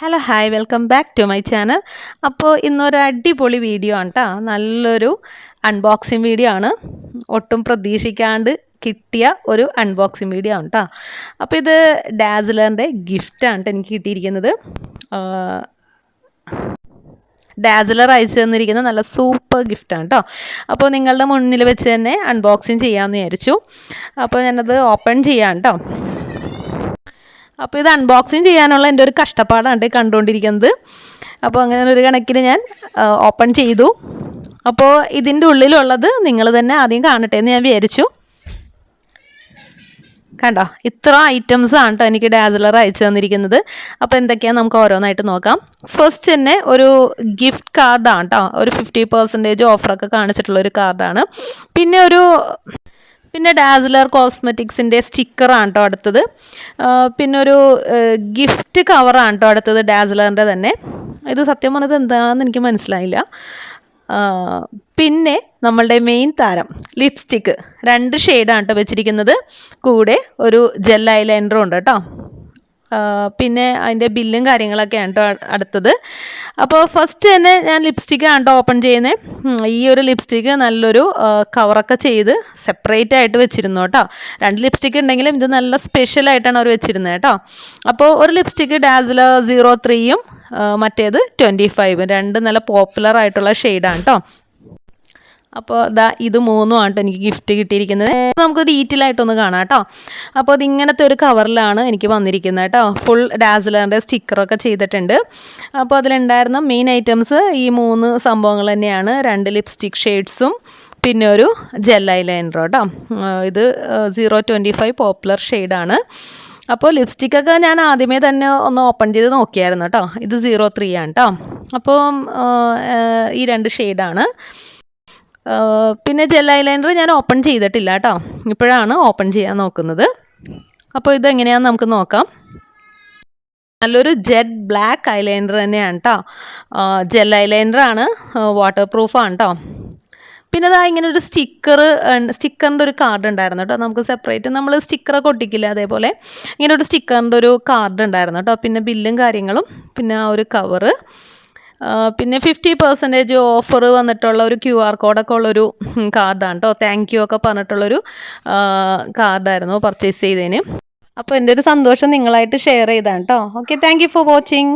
Hello hi welcome back to my channel അപ്പോൾ ഇന്നൊരു അടിപൊളി വീഡിയോ ആണ് കേട്ടോ നല്ലൊരു അൺബോക്സിങ് വീഡിയോ ആണ്. ഒട്ടും പ്രതീക്ഷിക്കാണ്ട് കിട്ടിയ ഒരു അൺബോക്സിങ് വീഡിയോ ആണ് കേട്ടോ അപ്പോൾ ഇത് ഡാസിലറിന്റെ ഗിഫ്റ്റാണ് കേട്ടോ എനിക്ക് കിട്ടിയിരിക്കുന്നത്. ഡാസിലർ അയച്ചു തന്നിരിക്കുന്ന നല്ല സൂപ്പർ ഗിഫ്റ്റാണ് കേട്ടോ അപ്പോൾ നിങ്ങളുടെ മുന്നിൽ വെച്ച് തന്നെ അൺബോക്സിങ് ചെയ്യാമെന്ന് വിചാരിച്ചു. അപ്പോൾ ഞാനത് ഓപ്പൺ ചെയ്യാം കേട്ടോ അപ്പോൾ ഇത് അൺബോക്സിങ് ചെയ്യാനുള്ള എന്റെ ഒരു കഷ്ടപ്പാടാണ് കണ്ടുകൊണ്ടിരിക്കുന്നത്. അപ്പോൾ അങ്ങനെ ഒരു കണക്കിന് ഞാൻ ഓപ്പൺ ചെയ്തു. അപ്പോൾ ഇതിന്റെ ഉള്ളിലുള്ളത് നിങ്ങൾ തന്നെ ആദ്യം കാണട്ടെ എന്ന് ഞാൻ വിചാരിച്ചു. കണ്ടോ? ഇത്ര ഐറ്റംസ് ആണ് കേട്ടോ എനിക്ക് ഡാസിലർ അയച്ചു തന്നിരിക്കുന്നത്. അപ്പോൾ എന്തൊക്കെയാണ് നമുക്ക് ഓരോന്നായിട്ട് നോക്കാം. ഫസ്റ്റ് തന്നെ ഒരു ഗിഫ്റ്റ് കാർഡാണ് കേട്ടോ. ഒരു ഫിഫ്റ്റി പെർസെന്റേജ് ഓഫറൊക്കെ കാണിച്ചിട്ടുള്ള ഒരു കാർഡാണ് പിന്നെ ഒരു പിന്നെ ഡാസിലർ കോസ്മെറ്റിക്സിന്റെ സ്റ്റിക്കറാണ് കേട്ടോ അടുത്തത്. പിന്നെ ഒരു ഗിഫ്റ്റ് കവറാണ് കേട്ടോ അടുത്തത് ഡാസിലറിന്റെ തന്നെ. ഇത് സത്യം പറഞ്ഞത് എന്താണെന്ന് എനിക്ക് മനസ്സിലായില്ല. പിന്നെ നമ്മളുടെ മെയിൻ താരം ലിപ്സ്റ്റിക്ക് രണ്ട് ഷെയ്ഡാണ് കേട്ടോ വെച്ചിരിക്കുന്നത്. കൂടെ ഒരു ജെൽ ഐലൈനറും ഉണ്ട് കേട്ടോ പിന്നെ അതിന്റെ ബില്ലും കാര്യങ്ങളൊക്കെയാണ് കേട്ടോ അടുത്തത്. അപ്പോൾ ഫസ്റ്റ് തന്നെ ഞാൻ ലിപ്സ്റ്റിക്കാണ് കേട്ടോ ഓപ്പൺ ചെയ്യുന്നത് ഈ ഒരു ലിപ്സ്റ്റിക്ക് നല്ലൊരു കവറൊക്കെ ചെയ്ത് സെപ്പറേറ്റ് ആയിട്ട് വെച്ചിരുന്നു കേട്ടോ രണ്ട് ലിപ്സ്റ്റിക്ക് ഉണ്ടെങ്കിലും ഇത് നല്ല സ്പെഷ്യലായിട്ടാണ് അവർ വെച്ചിരുന്നത് കേട്ടോ അപ്പോൾ ഒരു ലിപ്സ്റ്റിക്ക് ഡാസില സീറോ ത്രീയും മറ്റേത് ട്വന്റി ഫൈവ് രണ്ട് നല്ല പോപ്പുലർ ആയിട്ടുള്ള ഷെയ്ഡാണ് കേട്ടോ അപ്പോൾ ദാ ഇത് മൂന്നും ആട്ടോ എനിക്ക് ഗിഫ്റ്റ് കിട്ടിയിരിക്കുന്നത്. നമുക്ക് ഡീറ്റെയിൽ ആയിട്ടൊന്ന് കാണാം കേട്ടോ അപ്പോൾ ഇത് ഇങ്ങനത്തെ ഒരു കവറിലാണ് എനിക്ക് വന്നിരിക്കുന്നത് കേട്ടോ ഫുൾ ഡാസിലറിന്റെ സ്റ്റിക്കറൊക്കെ ചെയ്തിട്ടുണ്ട്. അപ്പോൾ അതിലുണ്ടായിരുന്ന മെയിൻ ഐറ്റംസ് ഈ മൂന്ന് സംഭവങ്ങൾ തന്നെയാണ്. രണ്ട് ലിപ്സ്റ്റിക് ഷെയ്ഡ്സും പിന്നെ ഒരു ജെൽ ഐലൈനർ കേട്ടോ ഇത് സീറോ ട്വന്റി ഫൈവ് പോപ്പുലർ ഷെയ്ഡാണ് അപ്പോൾ ലിപ്സ്റ്റിക്കൊക്കെ ഞാൻ ആദ്യമേ തന്നെ ഒന്ന് ഓപ്പൺ ചെയ്ത് നോക്കിയായിരുന്നു കേട്ടോ ഇത് സീറോ ത്രീ ആണ് കേട്ടോ അപ്പോൾ ഈ രണ്ട് ഷെയ്ഡാണ് പിന്നെ ജെൽ ഐലൈനർ ഞാൻ ഓപ്പൺ ചെയ്തിട്ടില്ല കേട്ടോ ഇപ്പോഴാണ് ഓപ്പൺ ചെയ്യാൻ നോക്കുന്നത്. അപ്പോൾ ഇതെങ്ങനെയാണെന്ന് നമുക്ക് നോക്കാം. നല്ലൊരു ജെറ്റ് ബ്ലാക്ക് ഐലൈനർ തന്നെയാണ് കേട്ടോ ജെൽ ഐലൈനറാണ് വാട്ടർ പ്രൂഫാണ് കേട്ടോ പിന്നെ അതാ ഇങ്ങനെ ഒരു സ്റ്റിക്കർ സ്റ്റിക്കറിന്റെ ഒരു കാർഡ് ഉണ്ടായിരുന്നു കേട്ടോ നമുക്ക് സെപ്പറേറ്റ് നമ്മൾ സ്റ്റിക്കറൊക്കെ ഒട്ടിക്കില്ല അതേപോലെ? ഇങ്ങനെ ഒരു സ്റ്റിക്കറിന്റെ ഒരു കാർഡ് ഉണ്ടായിരുന്നു കേട്ടോ പിന്നെ ബില്ലും കാര്യങ്ങളും പിന്നെ ആ ഒരു കവറ് പിന്നെ ഫിഫ്റ്റി പെർസെന്റേജ് ഓഫർ വന്നിട്ടുള്ള ഒരു ക്യു ആർ കോഡൊക്കെ ഉള്ളൊരു കാർഡാണ് കേട്ടോ താങ്ക് യു ഒക്കെ പറഞ്ഞിട്ടുള്ളൊരു കാർഡായിരുന്നു പർച്ചേസ് ചെയ്തതിന് അപ്പോൾ എന്റെ ഒരു സന്തോഷം നിങ്ങളായിട്ട് ഷെയർ ചെയ്താണ് കേട്ടോ ഓക്കെ താങ്ക് ഫോർ വാച്ചിങ്